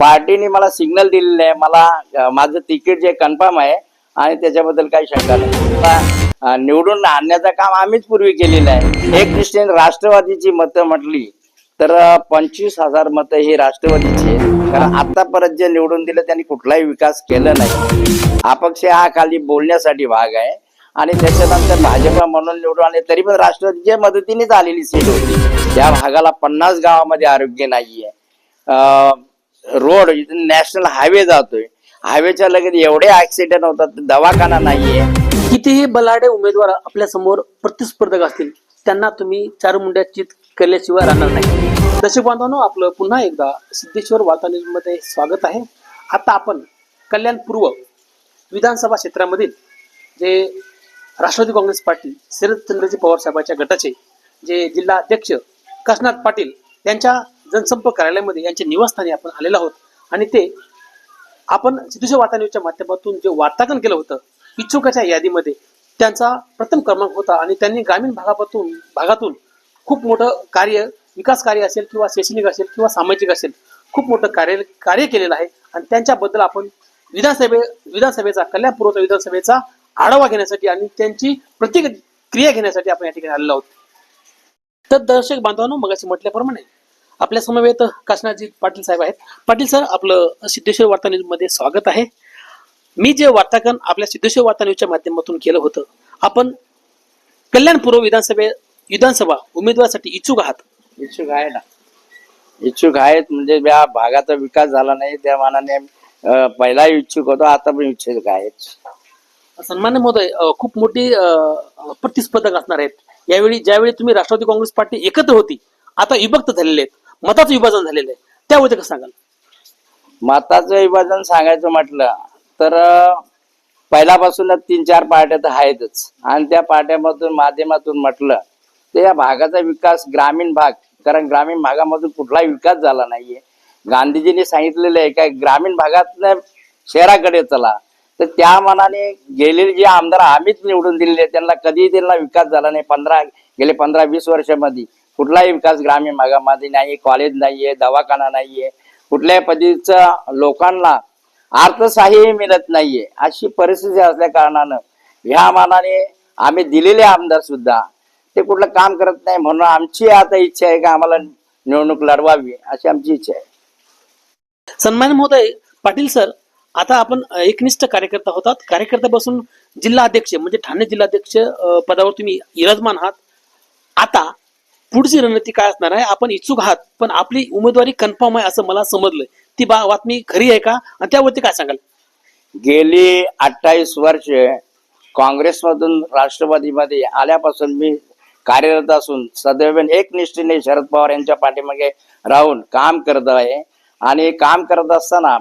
पार्टीने मला सिग्नल दिलेलं आहे. मला माझं तिकीट जे कन्फर्म आहे आणि त्याच्याबद्दल काही शंका नाही. निवडून आणण्याचं काम आम्हीच पूर्वी केलेलं आहे. एक दृष्टीने राष्ट्रवादीची मतं म्हटली तर पंचवीस हजार मतं ही राष्ट्रवादीची आहेत. कारण आतापर्यंत जे निवडून दिलं त्यांनी कुठलाही विकास केला नाही. अपक्ष हा खाली बोलण्यासाठी भाग आहे. आणि त्याच्यानंतर भाजपा म्हणून निवडून आले तरी पण राष्ट्रवादीच्या मदतीनेच आलेली सीट होती. त्या भागाला पन्नास गावामध्ये आरोग्य नाहीये. रोड इथून नॅशनल हायवे जातोय. हायवेच्या लगेच एवढे ऍक्सिडेंट होतात दवाखाना नाहीये. कितीही बलाढ्य उमेदवार आपल्यासमोर प्रतिस्पर्धक असतील त्यांना तुम्ही चार मुंड्यात चित केल्याशिवाय राहणार नाही. दर्शक बांधवांनो आपलं पुन्हा एकदा सिद्धेश्वर वार्ता न्यूजमध्ये स्वागत आहे. आता आपण कल्याण पूर्व विधानसभा क्षेत्रामधील जे राष्ट्रवादी काँग्रेस पार्टी शरदचंद्रजी पवार साहेबांच्या गटाचे जे जिल्हा अध्यक्ष कसनाथ पाटील यांच्या जनसंपर्क कार्यालयामध्ये यांच्या निवासस्थानी आपण आलेलो आहोत. आणि ते आपण सिद्धेश्वर वार्ता न्यूजच्या माध्यमातून जे वार्तांकन केलं होतं इच्छुकाच्या यादीमध्ये त्यांचा प्रथम क्रमांक होता आणि त्यांनी ग्रामीण भागापासून भागातून खूप मोठं कार्य विकास कार्य असेल किंवा शैक्षणिक असेल किंवा सामाजिक असेल खूप मोठं कार्य कार्य केलेलं आहे. आणि त्यांच्याबद्दल आपण विधानसभे विधानसभेचा कल्याणपूर्वचा विधानसभेचा आढावा घेण्यासाठी आणि त्यांची प्रतिक्रिया घेण्यासाठी आपण या ठिकाणी आलेलो आहोत. तर दर्शक बांधवांनो मगाशी म्हटल्याप्रमाणे आपल्या समवेत काशनाथजी पाटील साहेब आहेत. पाटील सर आपलं सिद्धेश्वर वार्ता न्यूजमध्ये स्वागत आहे. मी जे वार्तांकन आपल्या सिद्धेश्वर वार्ता न्यूजच्या माध्यमातून केलं होतं आपण कल्याण पूर्व विधानसभे विधानसभा उमेदवारासाठी इच्छुक आहात. इच्छुक आहे ना. इच्छुक आहेत म्हणजे या भागाचा विकास झाला नाही त्या मानाने अं, पहिला इच्छुक होतो आता पण इच्छुक आहेत. सन्मान्य महोदय अं, खूप मोठी अं, प्रतिस्पर्धक असणार आहेत. यावेळी ज्यावेळी तुम्ही राष्ट्रवादी काँग्रेस पार्टी एकत्र होती आता विभक्त झालेले आहेत. मताचं विभाजन झालेलं आहे. त्यावर कसं सांगाल? मताचं विभाजन सांगायचं म्हटलं तर पहिल्यापासून पहिल्यापासूनच तीन चार पार्ट्या तर आहेतच. आणि त्या पार्ट्यामधून माध्यमातून म्हटलं तर या भागाचा विकास ग्रामीण भाग कारण ग्रामीण भागामधून कुठलाही विकास झाला नाहीये. गांधीजींनी सांगितलेलं आहे का ग्रामीण भागात शहराकडे चला. तर त्या मनाने गेलेले जे आमदार आम्हीच निवडून दिलेले त्यांना कधीही त्यांना विकास झाला नाही. पंधरा गेले पंधरा वीस वर्षामध्ये. कुठलाही विकास ग्रामीण भागामध्ये नाही कॉलेज नाहीये दवाखाना नाहीये कुठल्याही पद्धतीचा लोकांना अर्थसहाय्य मिळत नाहीये अशी परिस्थिती असल्या कारणानं ह्या मानाने आम्ही दिलेले आमदार सुद्धा ते कुठलं काम करत नाही म्हणून आमची आता इच्छा आहे का आम्हाला निवडणूक लढवावी अशी आमची इच्छा आहे. सन्मान महोदय पाटील सर आता आपण एकनिष्ठ कार्यकर्ता होतात. कार्यकर्ता बसून जिल्हा अध्यक्ष म्हणजे ठाणे जिल्हाध्यक्ष पदावर तुम्ही विराजमान आहात. आता पुढची रणनीती काय असणार आहे? आपण इच्छुक आहात पण आपली उमेदवारी कन्फर्म आहे असं मला समजलंय. ती बा बातमी खरी आहे का? आणि त्यावरती काय सांगाल? गेली अठ्ठावीस वर्ष काँग्रेसमधून राष्ट्रवादीमध्ये आल्यापासून मी कार्यरत असून सदैव एकनिष्ठेने शरद पवार यांच्या पाठीमागे राहून काम करत आहे. आणि काम करत असताना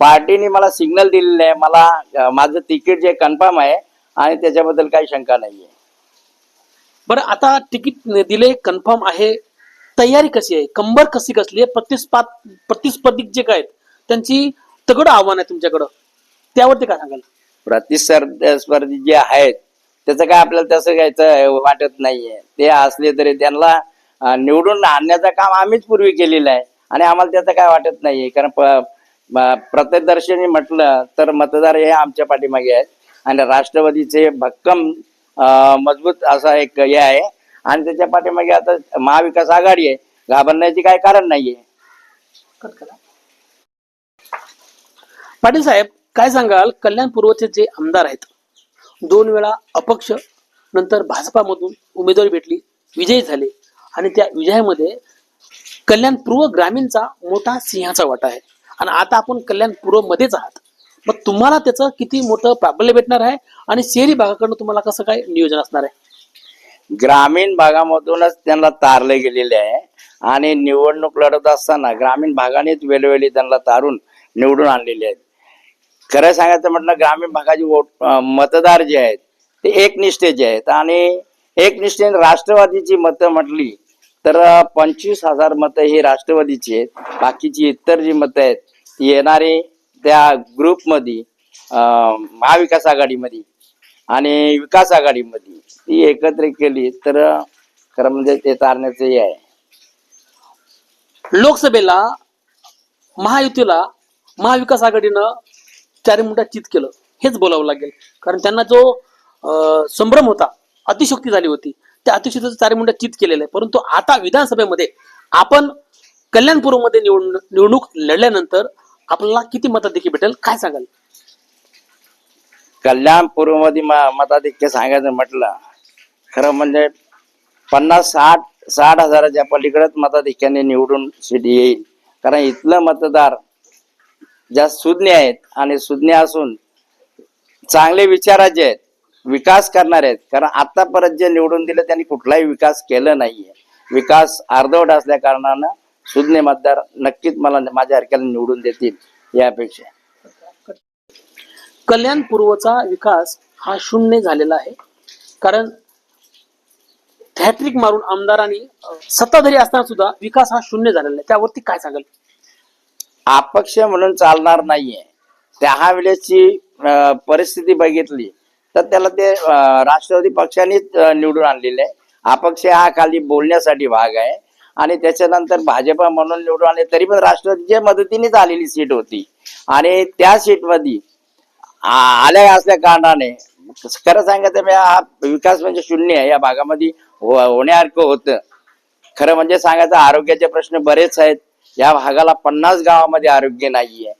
पार्टीने मला सिग्नल दिलेलं आहे. मला माझं तिकीट जे कन्फर्म आहे आणि त्याच्याबद्दल काही शंका नाही आहे बरं आता तिकीट दिले कन्फर्म आहे तयारी कशी आहे? कंबर कशी कसली आहे? प्रतिस्पाद प्रतिस्पर्धिक जे काय आहेत त्यांची तगड आव्हान आहे तुमच्याकडं. त्यावरती काय सांगाल? प्रतिस्पर्धी जे आहेत त्याचं काय आपल्याला तसं घ्यायचं वाटत नाहीये. ते असले तरी त्यांना निवडून आणण्याचं काम आम्हीच पूर्वी केलेलं आहे. आणि आम्हाला त्याचं काय वाटत नाहीये. कारण प- म्हटलं तर मतदार हे आमच्या पाठीमागे आहेत. आणि राष्ट्रवादीचे भक्कम मजबूत असा एक हे आहे. आणि त्याच्या पाठीमागे आता महाविकास आघाडी आहे. घाबरण्याचे काय कारण नाहीये. पाटील साहेब काय सांगाल? कल्याण पूर्वचे जे आमदार आहेत दोन वेळा अपक्ष नंतर भाजपामधून उमेदवारी भेटली विजयी झाले. आणि त्या विजयामध्ये कल्याण पूर्व ग्रामीणचा मोठा सिंहाचा वाटा आहे. आणि आता आपण कल्याण पूर्व मध्येच आहात. मग तुम्हाला त्याचं किती मोठं प्राबल्य भेटणार आहे? आणि शहरी भागाकडनं तुम्हाला कसं काय नियोजन असणार आहे? ग्रामीण भागामधूनच त्यांना तारले गेलेले आहे. आणि निवडणूक लढत असताना ग्रामीण भागानेच वेळोवेळी त्यांना तारून निवडून आणलेले आहेत. खरं सांगायचं म्हटलं ग्रामीण भागाची वोट मतदार जे आहेत ते एकनिष्ठेचे आहेत. आणि एकनिष्ठेने राष्ट्रवादीची मतं म्हटली तर पंचवीस हजार मतं ही राष्ट्रवादीची आहेत. बाकीची इतर जी मतं आहेत ती येणारी त्या ग्रुपमध्ये अं, महाविकास आघाडीमध्ये आणि विकास आघाडीमध्ये ती एकत्रित केली तर खरं म्हणजे ते तारण्याचं हे आहे. लोकसभेला महायुतीला महाविकास आघाडीनं चारी मुंडा चित केलं. हेच बोलावं लागेल. कारण त्यांना जो संभ्रम होता अतिशक्ती झाली होती त्या अतिशक्तीचं चारी मुंडा चित केलेलं आहे. परंतु आता विधानसभेमध्ये आपण कल्याणपूरमध्ये निवडणूक निवडणूक लढल्यानंतर आपल्याला किती मताधिक्य भेटेल? काय सांगाल? कल्याण पूर्वमध्ये म- मताधिक्य सांगायचं म्हटलं खरं म्हणजे पन्नास साठ साठ हजाराच्या पलीकडेच मताधिक्याने निवडून सीट येईल. कारण इथलं मतदार ज्या सुज्ञ आहेत आणि सुज्ञ असून चांगले विचाराचे आहेत विकास करणारे आहेत कारण आतापर्यंत जे निवडून दिलं त्यांनी कुठलाही विकास केला नाहीये. विकास अर्धवट असल्या कारणानं सुज्ञ मतदार नक्कीच मला माझ्या हरक्याला निवडून देतील यापेक्षा. कल्याण पूर्वचा विकास हा शून्य झालेला आहे. कारण हॅट्रिक मारून आमदारांनी सत्ताधारी असताना सुद्धा विकास हा शून्य झालेला आहे. त्यावरती काय सांगाल? अपक्ष म्हणून चालणार नाहीये. त्या वेळेची परिस्थिती बघितली तर त्याला ते राष्ट्रवादी पक्षानेच निवडून आणलेले आहे. अपक्ष हा खाली बोलण्यासाठी भाग आहे. आणि त्याच्यानंतर भाजपा म्हणून निवडून आले तरी पण राष्ट्रवादीच्या मदतीनेच आलेली सीट होती. आणि त्या सीटमध्ये आल्या असल्या कारणाने. खरं सांगायचं मी हा विकास म्हणजे शून्य आहे. या भागामध्ये हो, होण्यासारखं होतं. खरं म्हणजे सांगायचं आरोग्याचे प्रश्न बरेच आहेत. या भागाला पन्नास गावामध्ये आरोग्य नाहीये.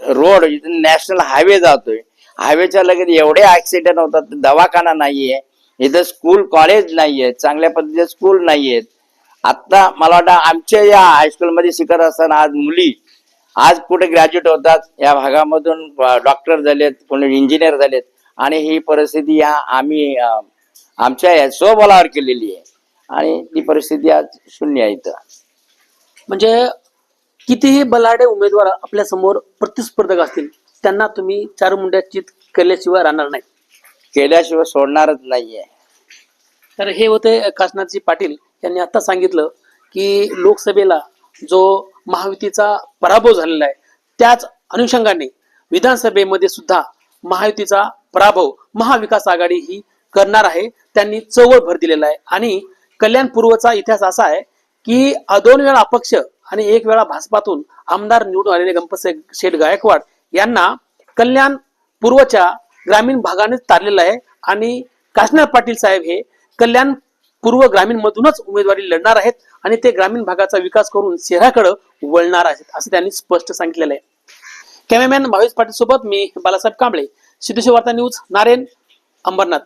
रोड इथून नॅशनल हायवे जातोय. हायवेच्या लगेच एवढे ऍक्सिडेंट होतात दवाखाना नाहीये. इथं स्कूल कॉलेज नाहीये चांगल्या पद्धतीचे स्कूल नाहीयेत. आता मला वाटतं आमच्या या हायस्कूलमध्ये शिकत असताना आज मुली आज कुठे ग्रॅज्युएट होतात या भागामधून डॉक्टर झालेत कोणी इंजिनियर झालेत. आणि ही परिस्थिती या आम्ही आमच्या या स्वबलावर केलेली आहे. आणि ती परिस्थिती आज शून्य आहे इथं. म्हणजे कितीही बलाढ्य उमेदवार आपल्यासमोर प्रतिस्पर्धक असतील त्यांना तुम्ही चार मुंड्या चित केल्याशिवाय राहणार नाही केल्याशिवाय सोडणारच नाहीये. तर हे होते काशनाथजी पाटील. यांनी आता सांगितलं की लोकसभेला जो महायुतीचा पराभव झालेला आहे त्याच अनुषंगाने विधानसभेमध्ये सुद्धा महायुतीचा पराभव महाविकास आघाडी ही करणार आहे. त्यांनी चवळ भर दिलेला आहे. आणि कल्याण पूर्वचा इतिहास असा आहे की दोन वेळा अपक्ष आणि एक वेळा भाजपातून आमदार निवडून आलेले गणपत शेठ गायकवाड यांना कल्याण पूर्वच्या ग्रामीण भागाने तारलेलं आहे. आणि काशनाथ पाटील साहेब हे कल्याण पूर्व ग्रामीण मधूनच उमेदवारी लढणार आहेत आणि ते ग्रामीण भागाचा विकास करून शहराकडे वळणार आहेत असं त्यांनी स्पष्ट सांगितलेलं आहे. कॅमेरामॅन भावेश पाटील सोबत मी बालासाहेब कांबळे. सिद्धेश्वर वार्ता न्यूज नारायण अंबरनाथ.